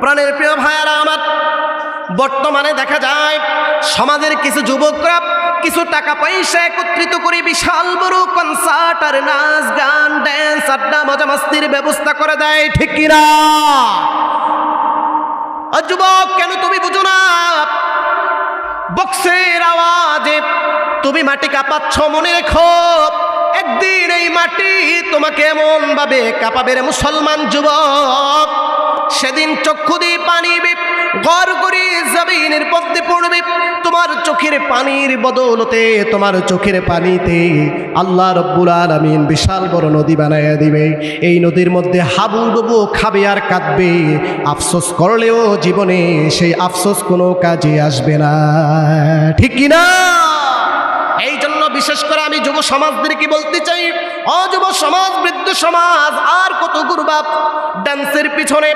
প্রাণের প্রিয় ভাইয়ারা আমার, বর্তমানে দেখা যায় সমাজের কিছু যুবকরা কিছু টাকা পয়সা একত্রিত করে বিশাল বড় কনসার্ট আর নাচ, গান ড্যান্স আড্ডা, মজা মাস্তির ব্যবস্থা করে দেয়, ঠিক কিনা আর যুবক, কেন তুমি বুঝো না? বক্সের আওয়াজে তুমি মাটি কাঁপাচ্ছ, মনে রেখো, একদিন এই মাটি তোমাকে এমন ভাবে কাঁপাবে মুসলমান যুবক। সেদিন চক্ষু দিয়ে পানি গড় করে জমিনের পদ্মে পড়বে। তোমার চোখের পানির বদৌলতে তোমার চোখের পানিতে আল্লাহ রব্বুল আলমিন বিশাল বড় নদী বানাইয়া দিবে। এই নদীর মধ্যে হাবু ডুবু খাবে আর কাঁদবে। আফসোস করলেও জীবনে সেই আফসোস কোনো কাজে আসবে না। ঠিক কি না? এই জন্য বিশেষ করে আমি যুব সমাজদেরকে বলতে চাই, অযুব সমাজ, বৃদ্ধ সমাজ, আর কত গুরুবাপ ডান্সের পিছনে,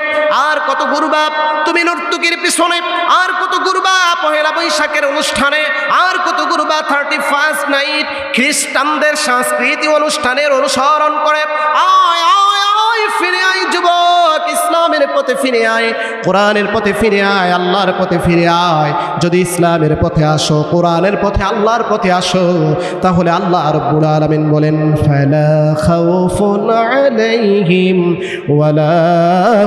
আর কত গুরুবাপ, তুমি নর্তকীর পিছনে, আর কত গুরুবা পহেলা বৈশাখের অনুষ্ঠানে, আর কত গুরুবা থার্টি ফার্স্ট নাইট খ্রিস্টানদের সাংস্কৃতিক অনুষ্ঠানের অনুসরণ করে। আয় পথে ফিরে আয়, কোরআনের পথে ফিরে আয়, আল্লাহর পথে ফিরে আয়। যদি ইসলামের পথে আসো, কোরআনের পথে আল্লাহর পথে আসো, তাহলে আল্লাহ রব্বুল আলামিন বলেন, ফালা খাউফুন আলাইহিম ওয়ালা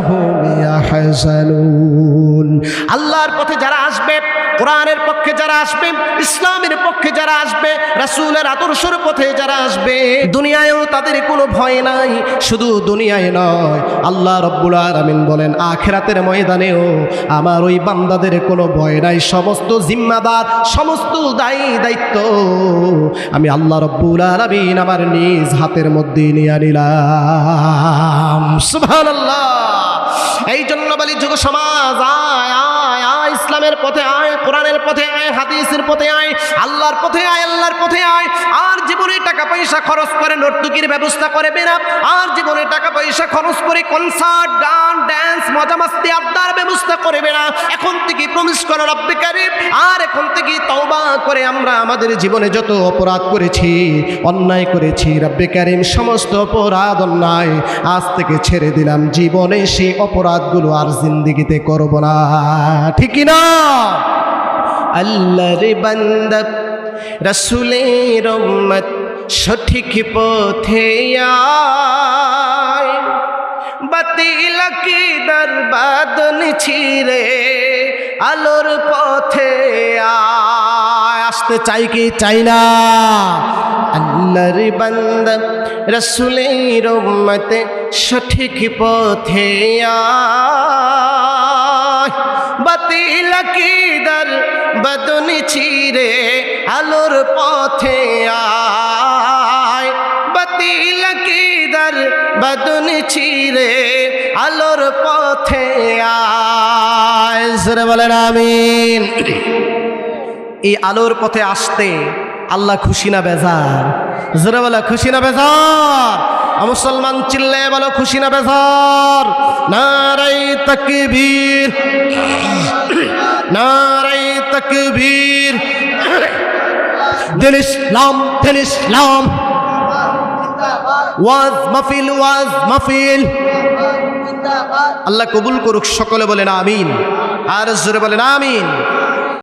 হুম ইয়াহজানুন। আল্লাহর পথে যারা আসবে, কোরআনের পক্ষে যারা আসবে, ইসলামের পক্ষে যারা আসবে, রাসূলের আদর্শের পথে যারা আসবে, দুনিয়ায়ও তাদের কোনো ভয় নাই, শুধু দুনিয়ায় নয়, আল্লাহ রব্বুল আলামিন বলেন আখেরাতের ময়দানেও আমার ওই বান্দাদের কোনো ভয় নাই। সমস্ত জিম্মাদার, সমস্ত দায়ী দায়িত্ব আমি আল্লাহ রব্বুল আলামিন আমার নিজ হাতের মধ্যে নিয়ে নিলাম আল্লাহ এই জন্য বলি, যুগ সমাজ, আয় আয় আয়, ইসলামের পথে আয় পথে আয়, হাদিসের পথে আয়, আল্লাহর পথে আয়, আল্লাহর পথে আয়। আর জীবনে টাকা পয়সা খরচ করে নর্তকীর ব্যবস্থা করে না আর জীবনে টাকা পয়সা খরচ করে কনসার্ট গান ড্যান্স মজা মাস্তি, আড্ডার ব্যবস্থা করে না এখন থেকে প্রমিস করো রব্বে কারিম। আর এখন থেকে তওবা করে আমরা আমাদের জীবনে যত অপরাধ করেছি, অন্যায় করেছি, রব্বে কারিম, সমস্ত অপরাধ, অন্যায় আজ থেকে ছেড়ে দিলাম। জীবনে সেই অপরাধগুলো আর জিন্দিগিতে করব না। ঠিক না আল্লাহর বান্দা, রসুলের উম্মত সঠিক পথে বাতিল কি দরবাদন ছিড়ে আলোর পথে আসতে চাই কি চাই না? আল্লাহর বান্দা, রসুলের উম্মতে সঠিক পথে বাতিল কি দর বদন ছিড়ে আলোর পথে আয়। বাতিল কি দর বদন ছিড়ে আলোর পথে আয়। বলেন, আমিন। এই আলোর পথে আসতে আল্লাহ খুশি না বেজার। জোরে বলে, খুশি না বেজার। মুসলমান চিল্লে বলো, খুশি না বেজার। নারাই তকবীর। নারাই তকবীর দিল ইসলাম দিল ইসলাম ওয়াজ মাহফিল ওয়াজ মাহফিল। আল্লাহ কবুল করুক, সকলে বলেন আমিন। আর জোরে বলেন আমিন।